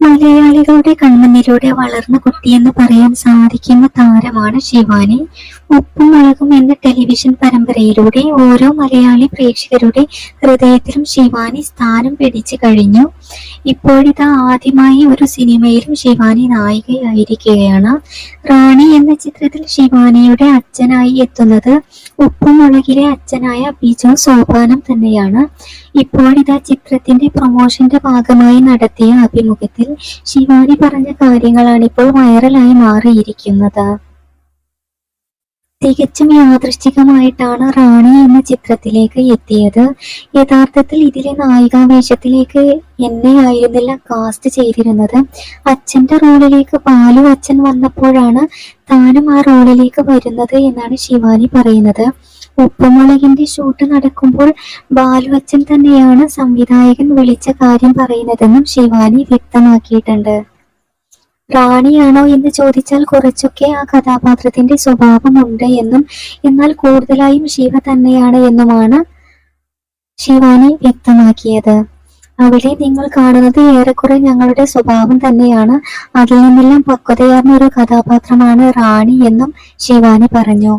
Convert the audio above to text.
മലയാളികളുടെ കൺമുന്നിലൂടെ വളർന്ന കുട്ടിയെന്ന് പറയാൻ സാധിക്കുന്ന താരമാണ് ശിവാനി. ഉപ്പും മുളകും എന്ന ടെലിവിഷൻ പരമ്പരയിലൂടെ ഓരോ മലയാളി പ്രേക്ഷകരുടെ ഹൃദയത്തിലും ശിവാനി സ്ഥാനം പിടിച്ചു കഴിഞ്ഞു. ഇപ്പോഴിതാ ആദ്യമായി ഒരു സിനിമയിലും ശിവാനി നായികയായിരിക്കുകയാണ്. റാണി എന്ന ചിത്രത്തിൽ ശിവാനിയുടെ അച്ഛനായി എത്തുന്നത് ഉപ്പുമുളകിലെ അച്ഛനായ ബിജു സോപാനം തന്നെയാണ്. ഇപ്പോഴിതാ ചിത്രത്തിന്റെ പ്രൊമോഷന്റെ ഭാഗമായി നടത്തിയ അഭിമുഖത്തിൽ ശിവാനി പറഞ്ഞ കാര്യങ്ങളാണ് ഇപ്പോൾ വൈറലായി മാറിയിരിക്കുന്നത്. തികച്ചും യാദൃശ്ചികമായിട്ടാണ് റാണി എന്ന ചിത്രത്തിലേക്ക് എത്തിയത്. യഥാർത്ഥത്തിൽ ഇതിലെ നായികാവേഷത്തിലേക്ക് എന്നെ ആയിരുന്നില്ല കാസ്റ്റ് ചെയ്തിരുന്നത്. അച്ഛന്റെ റോളിലേക്ക് ബാലു അച്ഛൻ വന്നപ്പോഴാണ് താനും ആ റോളിലേക്ക് വരുന്നത് എന്നാണ് ശിവാനി പറയുന്നത്. ഉപ്പുമുളകിന്റെ ഷൂട്ട് നടക്കുമ്പോൾ ബാലു അച്ഛൻ തന്നെയാണ് സംവിധായകൻ വിളിച്ച കാര്യം പറയുന്നതെന്നും ശിവാനി വ്യക്തമാക്കിയിട്ടുണ്ട്. റാണിയാണോ എന്ന് ചോദിച്ചാൽ കുറച്ചൊക്കെ ആ കഥാപാത്രത്തിന്റെ സ്വഭാവമുണ്ട് എന്നും എന്നാൽ കൂടുതലായും ശിവ തന്നെയാണ് എന്നുമാണ് ശിവാനി വ്യക്തമാക്കിയത്. അവിടെ നിങ്ങൾ കാണുന്നത് ഏറെക്കുറെ ഞങ്ങളുടെ സ്വഭാവം തന്നെയാണ്. അതിൽ നിന്നെല്ലാം പക്വതയാർന്ന ഒരു കഥാപാത്രമാണ് റാണി എന്നും ശിവാനി പറഞ്ഞു.